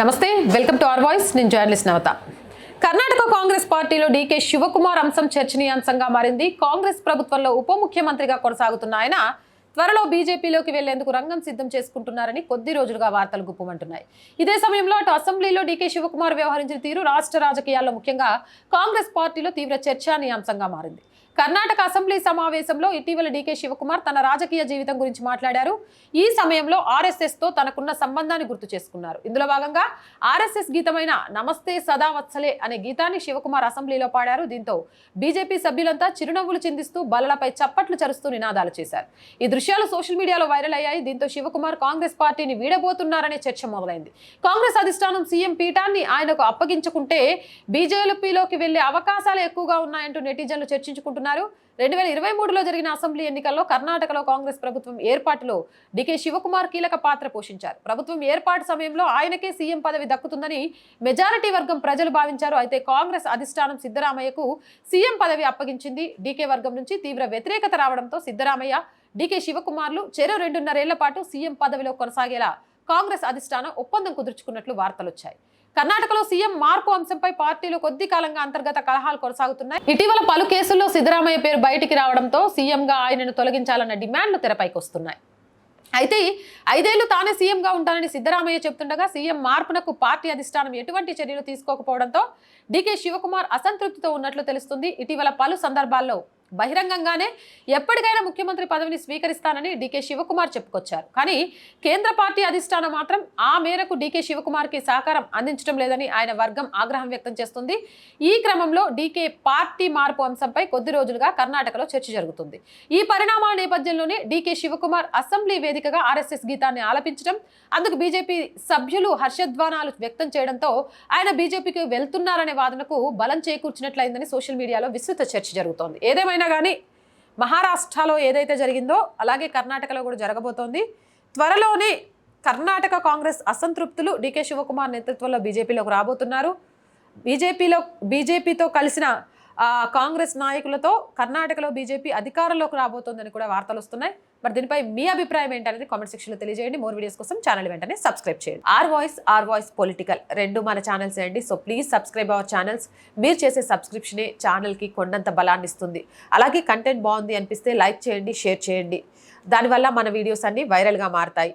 నమస్తే welcome to our voice. నేను journalist నవత. కర్ణాటక కాంగ్రెస్ పార్టీలో డీకే శివకుమార్ అంశం చర్చనీయాంశంగా మారింది. కాంగ్రెస్ ప్రభుత్వంలో ఉప ముఖ్యమంత్రిగా కొనసాగుతున్న ఆయన త్వరలో బీజేపీలోకి వెళ్ళేందుకు రంగం సిద్ధం చేసుకుంటున్నారని కొద్ది రోజులుగా వార్తలు గుప్పమంటున్నాయి. ఇదే సమయంలో అటు అసెంబ్లీలో డీకే శివకుమార్ వ్యవహరించిన తీరు రాష్ట్ర రాజకీయాల్లో ముఖ్యంగా కాంగ్రెస్ పార్టీలో తీవ్ర చర్చానీయాంశంగా మారింది. కర్ణాటక అసెంబ్లీ సమావేశంలో ఇటీవల డీకే శివకుమార్ తన రాజకీయ జీవితం గురించి మాట్లాడారు. ఈ సమయంలో ఆర్ఎస్ఎస్తో తనకున్న సంబంధాన్ని గుర్తు చేసుకున్నారు. ఇందులో భాగంగా ఆర్ఎస్ఎస్ గీతమైన నమస్తే సదా వత్సలే అనే గీతాన్ని శివకుమార్ అసెంబ్లీలో పాడారు. దీంతో బీజేపీ సభ్యులంతా చిరునవ్వులు చిందిస్తూ బల్లలపై చప్పట్లు చరుస్తూ నినాదాలు చేశారు. ఈ దృశ్యాలు సోషల్ మీడియాలో వైరల్ అయ్యాయి. దీంతో శివకుమార్ కాంగ్రెస్ పార్టీని వీడబోతున్నారనే చర్చ మొదలైంది. కాంగ్రెస్ అధిష్టానం సీఎం పీఠాన్ని ఆయనకు అప్పగించుకుంటే బీజేపీలోకి వెళ్ళే అవకాశాలు ఎక్కువగా ఉన్నాయంటూ నెటిజన్లు చర్చించుకుంటున్నారు. రెండు వేల ఇరవై మూడులో జరిగిన అసెంబ్లీ ఎన్నికల్లో కర్ణాటకలో కాంగ్రెస్ ప్రభుత్వం ఏర్పాటులో డికే శివకుమార్ కీలక పాత్ర పోషించారు. ప్రభుత్వం ఏర్పాటు సమయంలో ఆయనకే సీఎం పదవి దక్కుతుందని మెజారిటీ వర్గం ప్రజలు భావించారు. అయితే కాంగ్రెస్ అధిష్టానం సిద్ధరామయ్యకు సీఎం పదవి అప్పగించింది. డీకే వర్గం నుంచి తీవ్ర వ్యతిరేకత రావడంతో సిద్ధరామయ్య డీకే శివకుమార్లు చెరో రెండున్నరేళ్ళ పాటు సీఎం పదవిలో కొనసాగేలా కాంగ్రెస్ అధిష్టానం ఒప్పందం కుదుర్చుకున్నట్లు వార్తలు వచ్చాయి కర్ణాటకలో సీఎం మార్పు అంశంపై పార్టీలో కొద్ది కాలంగా అంతర్గత కలహాలు కొనసాగుతున్నాయి. ఇటీవల పలు కేసుల్లో సిద్ధరామయ్య పేరు బయటికి రావడంతో సీఎంగా ఆయనను తొలగించాలన్న డిమాండ్లు తెరపైకి వస్తున్నాయి. అయితే ఐదేళ్ళు తానే సీఎంగా ఉంటానని సిద్ధరామయ్య చెప్తుండగా సీఎం మార్పునకు పార్టీ అధిష్టానం ఎటువంటి చర్యలు తీసుకోకపోవడంతో డీకే శివకుమార్ అసంతృప్తితో ఉన్నట్లు తెలుస్తుంది. ఇటీవల పలు సందర్భాల్లో బహిరంగంగానే ఎప్పటికైనా ముఖ్యమంత్రి పదవిని స్వీకరిస్తానని డీకే శివకుమార్ చెప్పుకొచ్చారు. కానీ కేంద్ర పార్టీ అధిష్టానం మాత్రం ఆ మేరకు డీకే శివకుమార్కి సహకారం అందించడం లేదని ఆయన వర్గం ఆగ్రహం వ్యక్తం చేస్తుంది. ఈ క్రమంలో డీకే పార్టీ మార్పు అంశంపై కొద్ది రోజులుగా కర్ణాటకలో చర్చ జరుగుతుంది. ఈ పరిణామాల నేపథ్యంలోనే డీకే శివకుమార్ అసెంబ్లీ వేదికగా ఆర్ఎస్ఎస్ గీతాన్ని ఆలపించడం అందుకు బీజేపీ సభ్యులు హర్షధ్వానాలు వ్యక్తం చేయడంతో ఆయన బీజేపీకి వెళ్తున్నారనే వాదనకు బలం చేకూర్చినట్లయిందని సోషల్ మీడియాలో విస్తృత చర్చ జరుగుతోంది. ఏదేమైనా కానీ మహారాష్ట్రలో ఏదైతే జరిగిందో అలాగే కర్ణాటకలో కూడా జరగబోతోంది. త్వరలోనే కర్ణాటక కాంగ్రెస్ అసంతృప్తులు డీకే శివకుమార్ నేతృత్వంలో బీజేపీలోకి రాబోతున్నారు. బీజేపీలో బీజేపీతో కలిసిన కాంగ్రెస్ నాయకులతో కర్ణాటకలో బీజేపీ అధికారంలోకి రాబోతోందని కూడా వార్తలు వస్తున్నాయి. మరి దీనిపై మీ అభిప్రాయం ఏంటనేది కామెంట్ సెక్షన్లో తెలియజేయండి. మోర్ వీడియోస్ కోసం ఛానల్ వెంటనే సబ్స్క్రైబ్ చేయండి. R voice R voice political రెండు మన ఛానల్స్ అండి. So please subscribe our channels. మీరు చేసే సబ్స్క్రిప్షనే ఛానల్కి కొండంత బలాన్ని ఇస్తుంది అలాగే కంటెంట్ బాగుంది అనిపిస్తే లైక్ చేయండి షేర్ చేయండి. దానివల్ల మన వీడియోస్ అన్ని వైరల్గా మారతాయి.